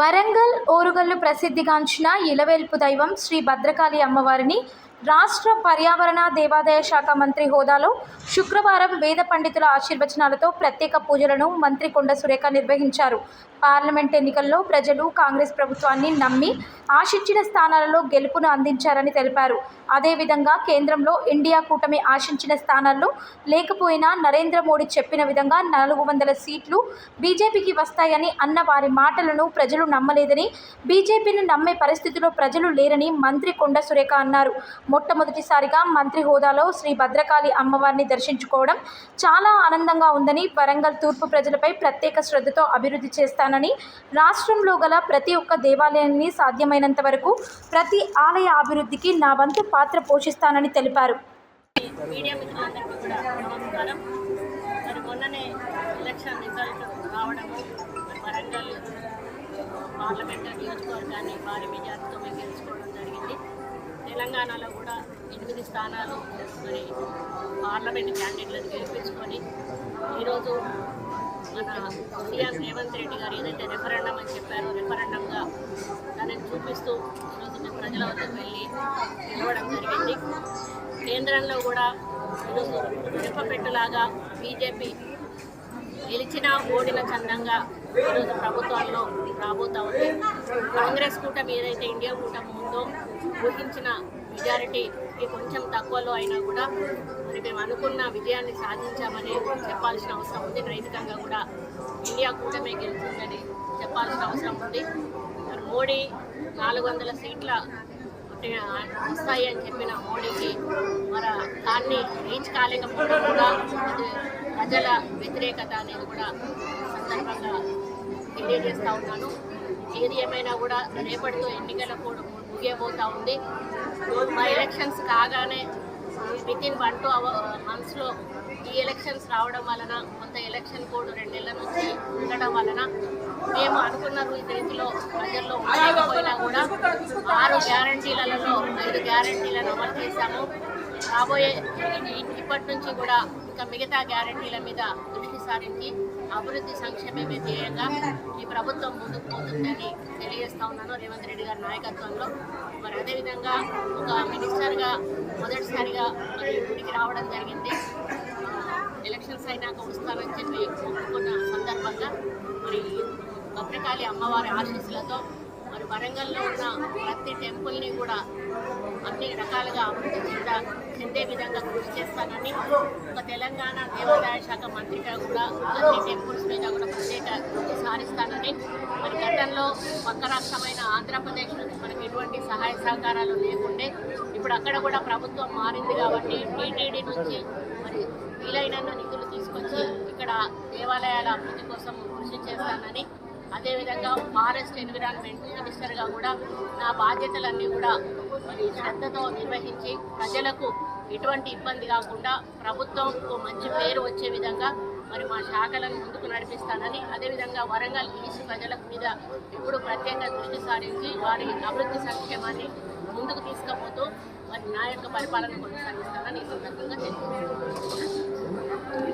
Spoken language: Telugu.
వరంగల్ ఓరుగల్లు ప్రసిద్ధిగాంచిన ఇలవేల్పు దైవం శ్రీ భద్రకాళి అమ్మవారిని రాష్ట్ర పర్యావరణ దేవాదాయ శాఖ మంత్రి హోదాలో శుక్రవారం వేద పండితుల ఆశీర్వచనాలతో ప్రత్యేక పూజలను మంత్రి కొండ సురేఖ నిర్వహించారు. పార్లమెంట్ ఎన్నికల్లో ప్రజలు కాంగ్రెస్ ప్రభుత్వాన్ని నమ్మి ఆశించిన స్థానాలలో గెలుపును అందించారని తెలిపారు. అదేవిధంగా కేంద్రంలో ఇండియా కూటమి ఆశించిన స్థానాల్లో లేకపోయినా నరేంద్ర మోడీ చెప్పిన విధంగా నాలుగు వందల సీట్లు బీజేపీకి వస్తాయని అన్న వారి మాటలను ప్రజలు నమ్మలేదని బీజేపీని నమ్మే పరిస్థితిలో ప్రజలు లేరని మంత్రి కొండ సురేఖ అన్నారు. మొట్టమొదటిసారిగా మంత్రి హోదాలో శ్రీ భద్రకాళి అమ్మవారిని దర్శించుకోవడం చాలా ఆనందంగా ఉందని వరంగల్ తూర్పు ప్రజలపై ప్రత్యేక శ్రద్ధతో అభివృద్ధి చేస్తాను చేస్తానని రాష్ట్రంలో గల ప్రతి ఒక్క దేవాలయాన్ని సాధ్యమైనంత వరకు ప్రతి ఆలయ అభివృద్ధికి నా వంతు పాత్ర పోషిస్తానని తెలిపారు. మీడియా మిత్రులందరికీ కూడా నమస్కారం. మరి మొన్ననే ఎలక్షన్ రిజల్ట్ రావడము వరంగల్ పార్లమెంట్ నియోజకవర్గాన్ని భారీ మెజార్టీతో మేము గెలుచుకోవడం జరిగింది. తెలంగాణలో కూడా ఎనిమిది స్థానాలు మరి పార్లమెంట్ క్యాండిడేట్లను గెలిపించుకొని ఈరోజు మన సీఎం రేవంత్ రెడ్డి గారు ఏదైతే రెఫరెండం అని చెప్పారో రెఫరెండంగా దానిని చూపిస్తూ ఈరోజు మేము ప్రజల వద్దకు వెళ్ళి నిలవడం జరిగింది. కేంద్రంలో కూడా ఈరోజు రెప్పపెట్టులాగా బీజేపీ గెలిచిన ఓడిన చందంగా ఈరోజు ప్రభుత్వాల్లో రాబోతా ఉంది. కాంగ్రెస్ కూటమి ఏదైతే ఇండియా కూటమి ఉందో ఊహించిన మెజారిటీ కొంచెం తక్కువలో అయినా కూడా మరి మేము అనుకున్న విజయాన్ని సాధించామని చెప్పాల్సిన అవసరం ఉంది. నైతికంగా కూడా ఇండియా కూటమే గెలుస్తుందని చెప్పాల్సిన అవసరం ఉంది. మరి మోడీ నాలుగు వందల సీట్ల వస్తాయి అని చెప్పిన మోడీకి మరి దాన్ని రీచ్ కాలేకపోవడం కూడా ప్రజల వ్యతిరేకత అనేది కూడా సందర్భంగా తెలియజేస్తూ ఉన్నాను. ఏది ఏమైనా కూడా రేపటితో ఎన్నికల కూడా ముగియబోతూ ఉంది. బై ఎలక్షన్స్ కాగానే within one two hour మంత్స్లో ఈ ఎలక్షన్స్ రావడం వలన కొంత ఎలక్షన్ కోడ్ రెండేళ్ళ నుంచి ఉండడం వలన మేము అనుకున్న రీతిలో ప్రజల్లో ఉండకపోయినా కూడా ఆరు గ్యారంటీలలో ఐదు గ్యారంటీలను అమలు చేశాము. రాబోయే ఇప్పటి నుంచి కూడా ఇంకా మిగతా గ్యారంటీల మీద దృష్టి సారించి అభివృద్ధి సంక్షేమమే ధ్యేయంగా ఈ ప్రభుత్వం ముందుకు పోతుందని తెలియజేస్తా ఉన్నాను రేవంత్ రెడ్డి గారి నాయకత్వంలో. మరి అదేవిధంగా ఒక మినిస్టర్గా మొదటిసారిగా మరి ఇంటికి రావడం జరిగింది. ఎలక్షన్స్ అయినాక వస్తానని చెప్పి ఒప్పుకున్న సందర్భంగా మరి భద్రకాళి అమ్మవారి ఆశీస్సులతో మరి వరంగల్లో ఉన్న ప్రతి టెంపుల్ని కూడా అన్ని రకాలుగా అభివృద్ధి చెంద చెందే విధంగా కృషి చేస్తానని ఒక తెలంగాణ దేవాదాయ శాఖ మంత్రిగా కూడా అన్ని టెంపుల్స్ మీద కూడా ప్రత్యేక కృషి సారిస్తానని మరి గతంలో పక్క రాష్ట్రమైన ఆంధ్రప్రదేశ్ నుంచి మనకి ఎటువంటి సహాయ సహకారాలు లేకుండే ఇప్పుడు అక్కడ కూడా ప్రభుత్వం మారింది కాబట్టి టీటీడీ నుంచి మరి వీలైనన్ని నిధులు తీసుకొచ్చి ఇక్కడ దేవాలయాల అభివృద్ధి కోసం కృషి అదేవిధంగా ఫారెస్ట్ ఎన్విరాన్మెంట్ మినిస్టర్గా కూడా నా బాధ్యతలన్నీ కూడా మరి శ్రద్ధతో నిర్వహించి ప్రజలకు ఎటువంటి ఇబ్బంది కాకుండా ప్రభుత్వంకు మంచి పేరు వచ్చే విధంగా మరి మా శాఖలను ముందుకు నడిపిస్తానని అదేవిధంగా వరంగల్ ఈస్ట్ ప్రజల మీద ఎప్పుడు ప్రత్యేక దృష్టి సారించి వారి అభివృద్ధి సంక్షేమాన్ని ముందుకు తీసుకుపోతూ మరి నా యొక్క పరిపాలన కొనసాగిస్తానని ఈ సందర్భంగా తెలియజేస్తున్నాను.